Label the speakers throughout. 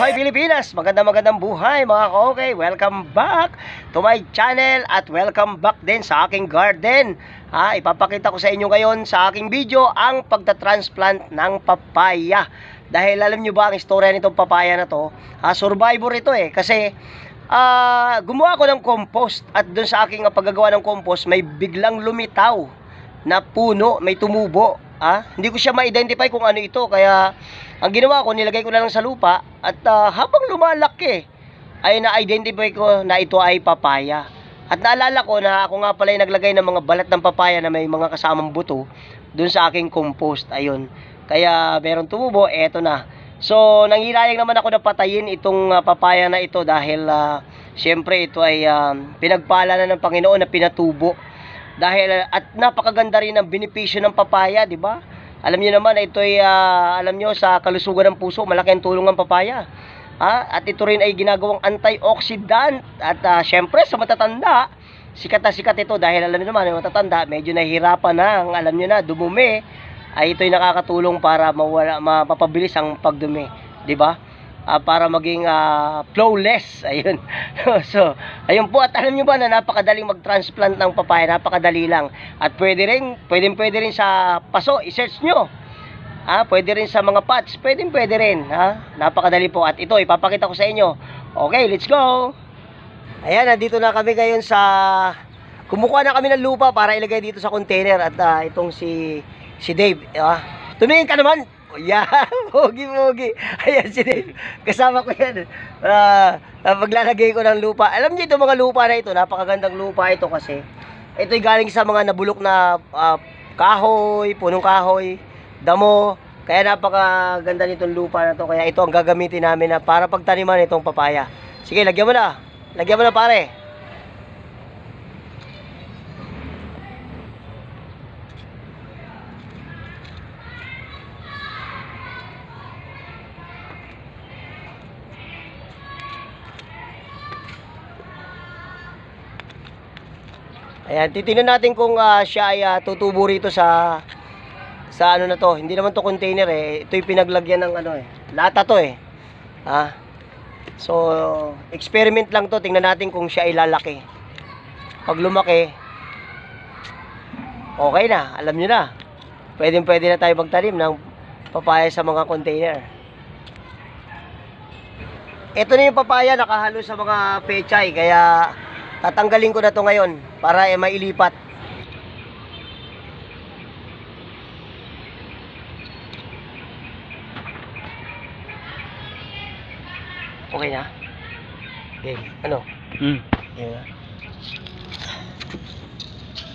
Speaker 1: Mabuhay Pilipinas! Magandang magandang buhay mga ka-okay! Welcome back to my channel at welcome back din sa aking garden. Ha, ipapakita ko sa inyo ngayon sa aking video ang pagta-transplant ng papaya. Dahil alam nyo ba ang istorya nitong papaya na to? Ha, survivor ito eh kasi ah, gumawa ko ng compost at doon sa aking ah, paggagawa ng compost may biglang lumitaw na puno, may tumubo. Ah, hindi ko siya ma-identify kung ano ito kaya ang ginawa ko, nilagay ko na lang sa lupa at ah, habang lumalaki ay na-identify ko na ito ay papaya. At naalala ko na ako nga pala yung naglagay ng mga balat ng papaya na may mga kasamang buto dun sa aking compost. Ayun. Kaya meron tumubo, eto na. So, nanghirayang naman ako na patayin itong ah, papaya na ito dahil ah, syempre ito ay ah, pinagpala na ng Panginoon na pinatubo. Dahil ah, at napakaganda rin ang benepisyo ng papaya, di ba? Alam niyo naman na ito ay ah, alam niyo sa kalusugan ng puso, malaki ang tulong ng papaya. Ha? At ito rin ay ginagawang antioxidant at ah, syempre sa matatanda, sikat na sikat ito dahil alam niyo naman yung matatanda, medyo nahihirapan na, ang alam niyo na dumumi, ay ito'y nakakatulong para mawala ma- mapabilis ang pagdumi, di ba? Ah, para maging ah, flawless. Ayun. so, ayun po at alam niyo ba na napakadaling mag-transplant ng papaya, napakadali lang. At pwede rin, pwedeng pwede rin sa paso, i-search nyo. Ah, pwede rin sa mga pots, pwedeng pwede rin, ha? Napakadali po at ito ipapakita ko sa inyo. Okay, let's go. Ayan, nandito na kami ngayon sa kumukuha na kami ng lupa para ilagay dito sa container at ah, itong si si Dave, ah. Tumingin ka naman. Yeah, pogi pogi. Ayan si Dave. Kasama ko yan. Ah, paglalagay ko ng lupa. Alam niyo itong mga lupa na ito, napakagandang lupa ito kasi ito'y galing sa mga nabulok na ah, kahoy, punong kahoy, damo. Kaya napakaganda nitong lupa na to. Kaya ito ang gagamitin namin na para pagtaniman itong papaya. Sige, lagyan mo na. Lagyan mo na pare. Ayan, titingnan natin kung ah, siya ay ah, tutubo rito sa sa ano na to. Hindi naman to container eh. Ito'y pinaglagyan ng ano eh. Lata to eh. Ha? So, experiment lang to. Tingnan natin kung siya ay lalaki. Pag lumaki, okay na. Alam nyo na. Pwede pwede na tayo magtanim ng papaya sa mga container. Ito na yung papaya nakahalo sa mga pechay. Kaya tatanggalin ko na to ngayon para eh, mailipat. Okay na? Okay. Ano?
Speaker 2: Hmm.
Speaker 1: Okay na.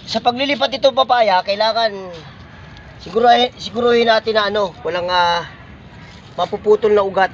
Speaker 1: Sa paglilipat ito papaya, kailangan siguruhin, siguruhin natin na ano, walang ah, mapuputol na ugat.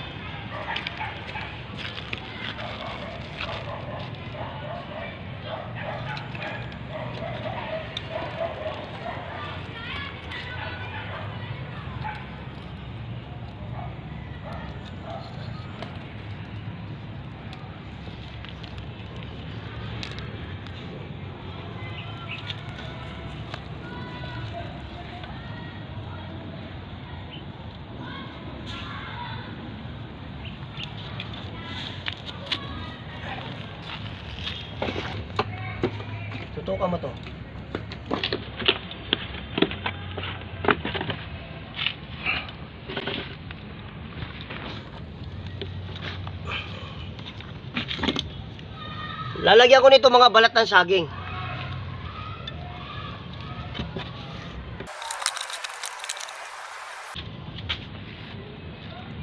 Speaker 1: Tutukan mo to. Lalagyan ko nito mga balat ng saging.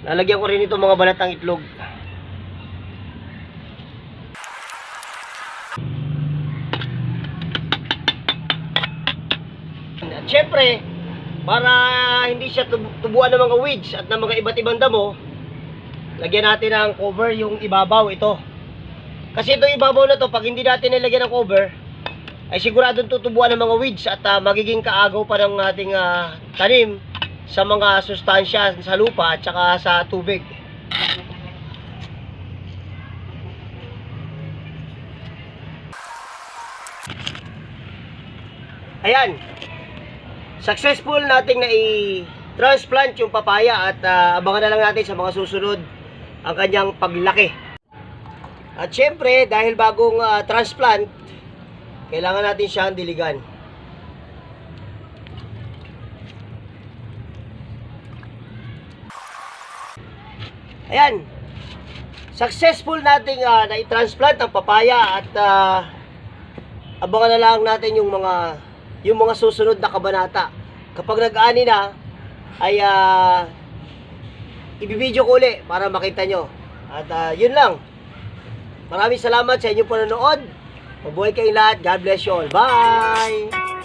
Speaker 1: Lalagyan ko rin ito mga balat ng itlog. At syempre, para hindi siya tub- tubuan ng mga weeds at ng mga iba't ibang damo, lagyan natin ng cover yung ibabaw ito. Kasi ito ibabaw na to, pag hindi natin nilagyan ng cover, ay siguradong tutubuan ng mga weeds at ah, magiging kaagaw pa ng ating ah, tanim sa mga sustansya sa lupa at saka sa tubig. Ayan. Successful nating na i-transplant yung papaya at ah, abangan na lang natin sa mga susunod ang kanyang paglaki. At syempre, dahil bagong ah, transplant, kailangan natin siyang diligan. Ayan. Successful nating ah, na-transplant ang papaya at ah, abangan na lang natin yung mga yung mga susunod na kabanata. Kapag nag-ani na, ay ah, ibibideo ko uli para makita nyo. At ah, yun lang. Maraming salamat sa inyong panonood. Mabuhay kayong lahat. God bless you all. Bye!